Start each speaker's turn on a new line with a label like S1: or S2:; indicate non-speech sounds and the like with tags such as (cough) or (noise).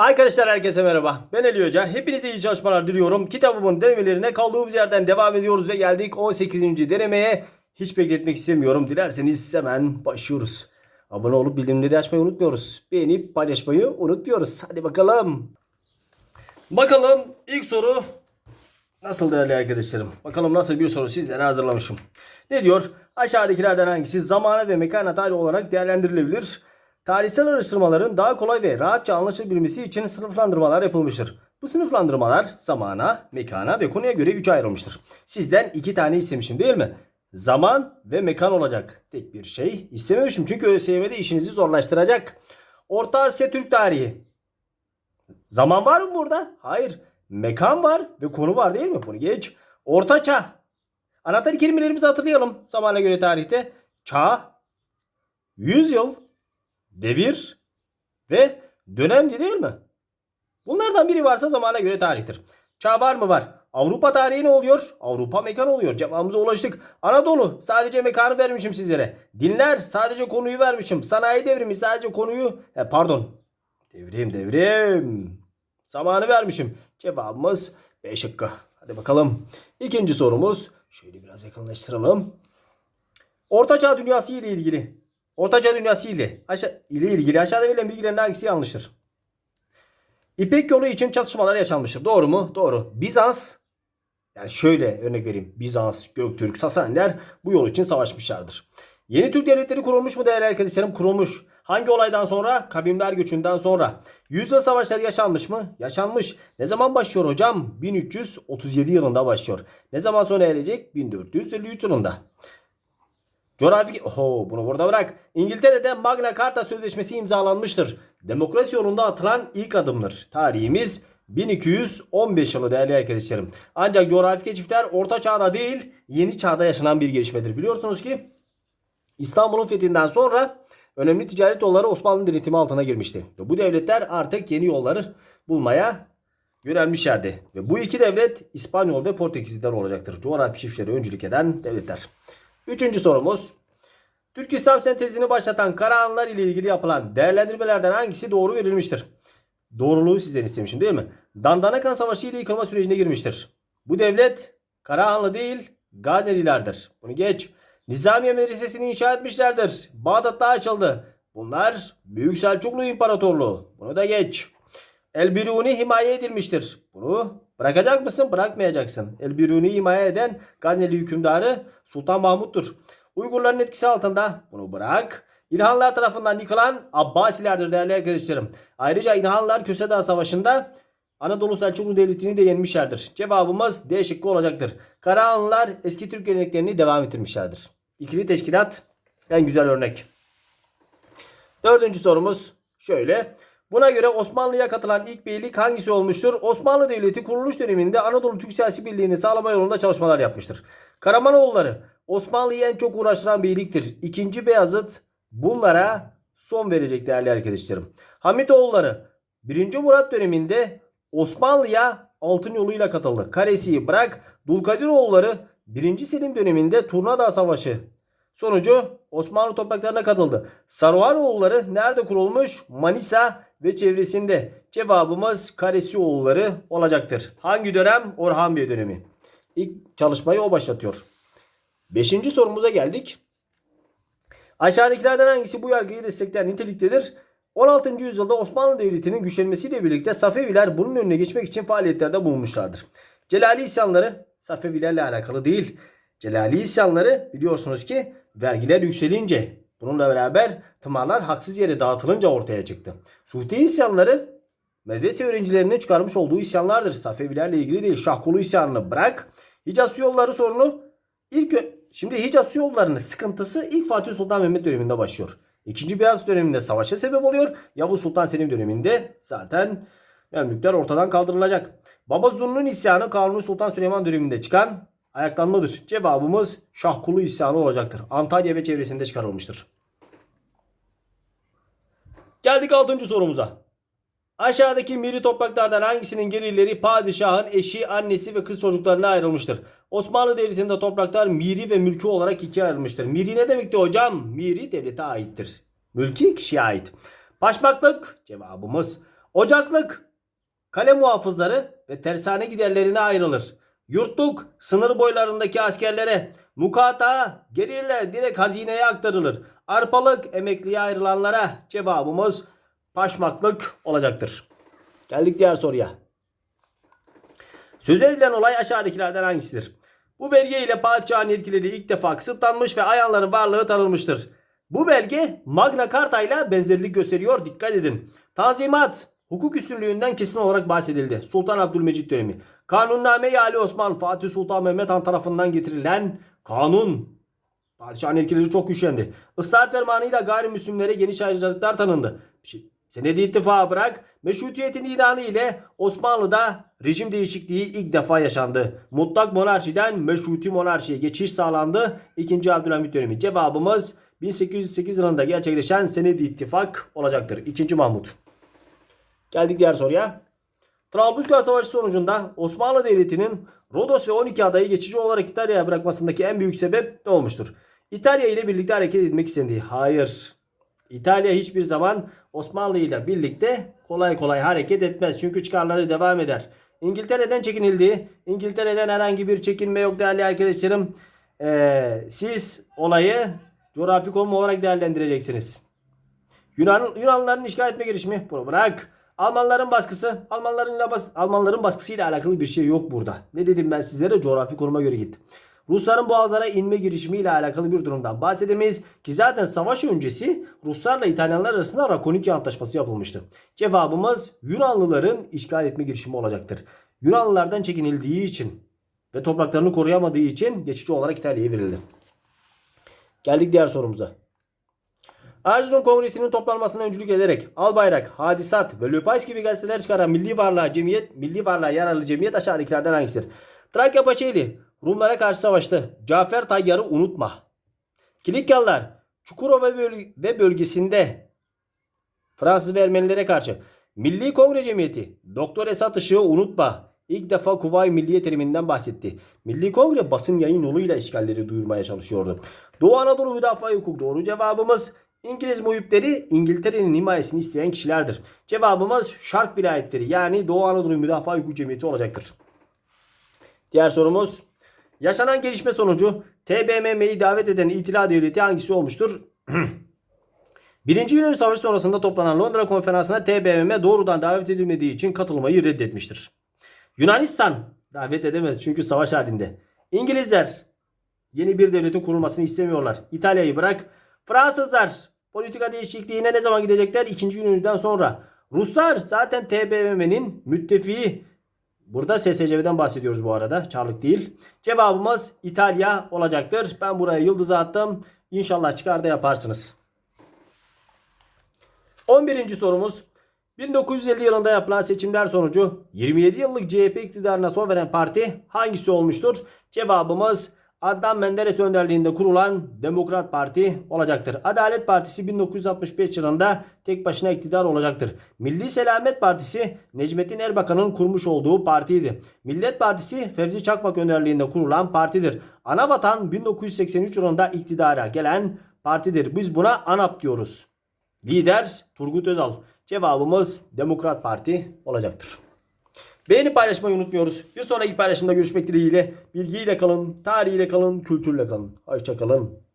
S1: Arkadaşlar herkese merhaba. Ben Ali Hoca. Hepinize iyi çalışmalar diliyorum. Kitabımın denemelerine kaldığımız yerden devam ediyoruz ve geldik 18. denemeye. Hiç bekletmek istemiyorum. Dilerseniz hemen başlıyoruz. Abone olup bildirimleri açmayı unutmuyoruz. Beğenip paylaşmayı unutmuyoruz. Hadi bakalım. Bakalım ilk soru Nasıl değerli arkadaşlarım? Bakalım nasıl bir soru sizlere hazırlamışım. Ne diyor? Aşağıdakilerden hangisi zamana ve mekana tarih olarak değerlendirilebilir? Tarihsel araştırmaların daha kolay ve rahatça anlaşılabilmesi için sınıflandırmalar yapılmıştır. Bu sınıflandırmalar zamana, mekana ve konuya göre üçe ayrılmıştır. Sizden iki tane istemişim değil mi? Zaman ve mekan olacak. Tek bir şey istememişim çünkü ÖSYM'de işinizi zorlaştıracak. Orta Asya Türk tarihi. Zaman var mı burada? Hayır. Mekan var ve konu var değil mi? Bunu geç. Orta çağ. Anahtar kelimelerimizi hatırlayalım. Zamana göre tarihte. Çağ, yüzyıl, devir ve dönemdi değil mi? Bunlardan biri varsa zamana göre tarihtir. Çağ var mı var? Avrupa tarihi ne oluyor? Avrupa mekan oluyor. Cevabımıza ulaştık. Anadolu sadece mekanı vermişim sizlere. Dinler sadece konuyu vermişim. Sanayi devrimi sadece konuyu e, pardon. Devrim devrim. Zamanı vermişim. Cevabımız B şıkkı. Hadi bakalım. İkinci sorumuz. Şöyle biraz yakınlaştıralım. Ortaçağ dünyası ile ilgili. Ortaçağ dünyası ile, aşağı, ile ilgili aşağıda verilen bilgilerin hangisi yanlıştır? İpek yolu için çatışmalar yaşanmıştır. Doğru mu? Doğru. Bizans yani şöyle örnek vereyim. Bizans, Göktürk, Sasaniler bu yol için savaşmışlardır. Yeni Türk devletleri kurulmuş mu değerli arkadaşlarım? Kurulmuş. Hangi olaydan sonra? Kavimler göçünden sonra. Yüzyıl savaşları yaşanmış mı? Yaşanmış. Ne zaman başlıyor hocam? 1337 yılında başlıyor. Ne zaman sona erecek? 1453 yılında. Coğrafi... Oho bunu burada bırak. İngiltere'de Magna Carta Sözleşmesi imzalanmıştır. Demokrasi yolunda atılan ilk adımdır. Tarihimiz 1215 yılı değerli arkadaşlarım. Ancak coğrafi keşifler orta çağda değil yeni çağda yaşanan bir gelişmedir. Biliyorsunuz ki İstanbul'un fethinden sonra önemli ticaret yolları Osmanlı denetimi altına girmişti. Bu devletler artık yeni yolları bulmaya yönelmişlerdi. Ve bu iki devlet İspanyol ve Portekizliler olacaktır. Coğrafi keşifleri öncülük eden devletler. Üçüncü sorumuz. Türk İslam sentezini başlatan Karahanlar ile ilgili yapılan değerlendirmelerden hangisi doğru verilmiştir? Doğruluğu sizden istemişim değil mi? Dandanakan Savaşı ile yıkılma sürecine girmiştir. Bu devlet Karahanlı değil Gazelilerdir. Bunu geç. Nizamiye Medresesi'ni inşa etmişlerdir. Bağdat'ta açıldı. Bunlar Büyük Selçuklu İmparatorluğu. Bunu da geç. El-Biruni himaye edilmiştir. Bunu bırakacak mısın? Bırakmayacaksın. El-Biruni himaye eden Gazneli hükümdarı Sultan Mahmut'tur. Uygurların etkisi altında bunu bırak. İlhanlar tarafından yıkılan Abbasilerdir değerli arkadaşlarım. Ayrıca İlhanlar Köse Dağı Savaşı'nda Anadolu Selçuklu Devleti'ni de yenmişlerdir. Cevabımız D şıkkı olacaktır. Karahanlılar eski Türk geleneklerini devam ettirmişlerdir. İkili teşkilat en güzel örnek. Dördüncü sorumuz şöyle. Buna göre Osmanlı'ya katılan ilk beylik hangisi olmuştur? Osmanlı Devleti kuruluş döneminde Anadolu Türk siyasi birliğini sağlama yolunda çalışmalar yapmıştır. Karamanoğulları Osmanlı'yı en çok uğraştıran beyliktir. İkinci Beyazıt bunlara son verecek değerli arkadaşlarım. Hamitoğulları 1. Murat döneminde Osmanlı'ya altın yoluyla katıldı. Karesi'yi bırak Dulkadiroğulları 1. Selim döneminde Turnadağ Savaşı sonucu Osmanlı topraklarına katıldı. Saruhanoğulları nerede kurulmuş? Manisa ve çevresinde. Cevabımız Karesioğulları olacaktır. Hangi dönem? Orhan Bey dönemi. İlk çalışmayı o başlatıyor. Beşinci sorumuza geldik. Aşağıdakilerden hangisi bu yargıyı destekleyen niteliktedir? 16. yüzyılda Osmanlı Devleti'nin güçlenmesiyle birlikte Safeviler bunun önüne geçmek için faaliyetlerde bulunmuşlardır. Celali isyanları Safevilerle alakalı değil. Celali isyanları biliyorsunuz ki vergiler yükselince bununla beraber tımarlar haksız yere dağıtılınca ortaya çıktı. Suhti isyanları medrese öğrencilerinin çıkarmış olduğu isyanlardır. Safevilerle ilgili değil. Şahkulu isyanını bırak. Hicaz yolları sorunu ilk şimdi Hicaz yollarının sıkıntısı ilk Fatih Sultan Mehmet döneminde başlıyor. İkinci Beyaz döneminde savaşa sebep oluyor. Yavuz Sultan Selim döneminde zaten Memlükler ortadan kaldırılacak. Baba Zun'un isyanı Kanuni Sultan Süleyman döneminde çıkan ayaklanmadır. Cevabımız Şahkulu isyanı olacaktır. Antalya ve çevresinde çıkarılmıştır. Geldik 6. sorumuza. Aşağıdaki miri topraklardan hangisinin gelirleri padişahın eşi, annesi ve kız çocuklarına ayrılmıştır? Osmanlı Devleti'nde topraklar miri ve mülkü olarak ikiye ayrılmıştır. Miri ne demekti hocam? Miri devlete aittir. Mülki kişiye ait. Başmaklık cevabımız. Ocaklık kale muhafızları ve tersane giderlerine ayrılır. Yurtluk sınır boylarındaki askerlere, mukata gelirler direkt hazineye aktarılır. Arpalık emekliye ayrılanlara cevabımız paşmaklık olacaktır. Geldik diğer soruya. Söz edilen olay aşağıdakilerden hangisidir? Bu belge ile padişahın yetkileri ilk defa kısıtlanmış ve ayanların varlığı tanınmıştır. Bu belge Magna Carta ile benzerlik gösteriyor. Dikkat edin. Tanzimat, hukuk üstünlüğünden kesin olarak bahsedildi. Sultan Abdülmecit dönemi. Kanunname-i Ali Osman, Fatih Sultan Mehmet Han tarafından getirilen kanun. Padişahın etkileri çok güçlendi. Islahat fermanıyla gayrimüslimlere geniş ayrıcalıklar tanındı. Şey- Senedi ittifakı bırak, meşrutiyetin ilanı ile Osmanlı'da rejim değişikliği ilk defa yaşandı. Mutlak monarşiden meşruti monarşiye geçiş sağlandı. 2. Abdülhamit dönemi. Cevabımız 1808 yılında gerçekleşen Senedi ittifak olacaktır. 2. Mahmut. Geldik diğer soruya. Trablusgarp Savaşı sonucunda Osmanlı Devleti'nin Rodos ve 12 adayı geçici olarak İtalya'ya bırakmasındaki en büyük sebep ne olmuştur? İtalya ile birlikte hareket etmek istendiği. Hayır. İtalya hiçbir zaman Osmanlı ile birlikte kolay kolay hareket etmez. Çünkü çıkarları devam eder. İngiltere'den çekinildi. İngiltere'den herhangi bir çekinme yok değerli arkadaşlarım. Ee, siz olayı coğrafi konum olarak değerlendireceksiniz. Yunan Yunanlıların işgal etme girişimi. Bunu bırak. Almanların baskısı. Almanların bas Almanların baskısıyla alakalı bir şey yok burada. Ne dedim ben sizlere? Coğrafi konuma göre git. Rusların boğazlara inme girişimiyle alakalı bir durumdan bahsedemeyiz ki zaten savaş öncesi Ruslarla İtalyanlar arasında Rakoniki Antlaşması yapılmıştı. Cevabımız Yunanlıların işgal etme girişimi olacaktır. Yunanlılardan çekinildiği için ve topraklarını koruyamadığı için geçici olarak İtalya'ya verildi. Geldik diğer sorumuza. Erzurum Kongresi'nin toplanmasına öncülük ederek Albayrak, Hadisat ve Löpays gibi gazeteler çıkaran Milli Varlığa Cemiyet, Milli Varlığa Yararlı Cemiyet aşağıdakilerden hangisidir? Trakya Paşaeli Rumlara karşı savaştı. Cafer Tayyar'ı unutma. Kilikyalılar Çukurova ve bölgesinde Fransız ve Ermenilere karşı Milli Kongre Cemiyeti Doktor Esat Işık'ı unutma. İlk defa Kuvayi Milliye teriminden bahsetti. Milli Kongre basın yayın yoluyla işgalleri duyurmaya çalışıyordu. Doğu Anadolu Müdafaa Hukuk doğru cevabımız İngiliz muhipleri İngiltere'nin himayesini isteyen kişilerdir. Cevabımız Şark vilayetleri yani Doğu Anadolu Müdafaa Hukuk Cemiyeti olacaktır. Diğer sorumuz. Yaşanan gelişme sonucu TBMM'yi davet eden itila devleti hangisi olmuştur? (clears throat) Birinci Yunan Savaşı sonrasında toplanan Londra Konferansı'na TBMM doğrudan davet edilmediği için katılmayı reddetmiştir. Yunanistan davet edemez çünkü savaş halinde. İngilizler yeni bir devletin kurulmasını istemiyorlar. İtalya'yı bırak. Fransızlar politika değişikliğine ne zaman gidecekler? İkinci Yunan'dan sonra. Ruslar zaten TBMM'nin müttefiği. Burada SSCB'den bahsediyoruz bu arada. Çarlık değil. Cevabımız İtalya olacaktır. Ben buraya yıldızı attım. İnşallah çıkar da yaparsınız. 11. sorumuz. 1950 yılında yapılan seçimler sonucu 27 yıllık CHP iktidarına son veren parti hangisi olmuştur? Cevabımız Adnan Menderes önderliğinde kurulan Demokrat Parti olacaktır. Adalet Partisi 1965 yılında tek başına iktidar olacaktır. Milli Selamet Partisi Necmettin Erbakan'ın kurmuş olduğu partiydi. Millet Partisi Fevzi Çakmak önderliğinde kurulan partidir. Anavatan 1983 yılında iktidara gelen partidir. Biz buna ANAP diyoruz. Lider Turgut Özal. Cevabımız Demokrat Parti olacaktır. Beğeni paylaşmayı unutmuyoruz. Bir sonraki paylaşımda görüşmek dileğiyle. Bilgiyle kalın, tarihiyle kalın, kültürle kalın. Hoşçakalın.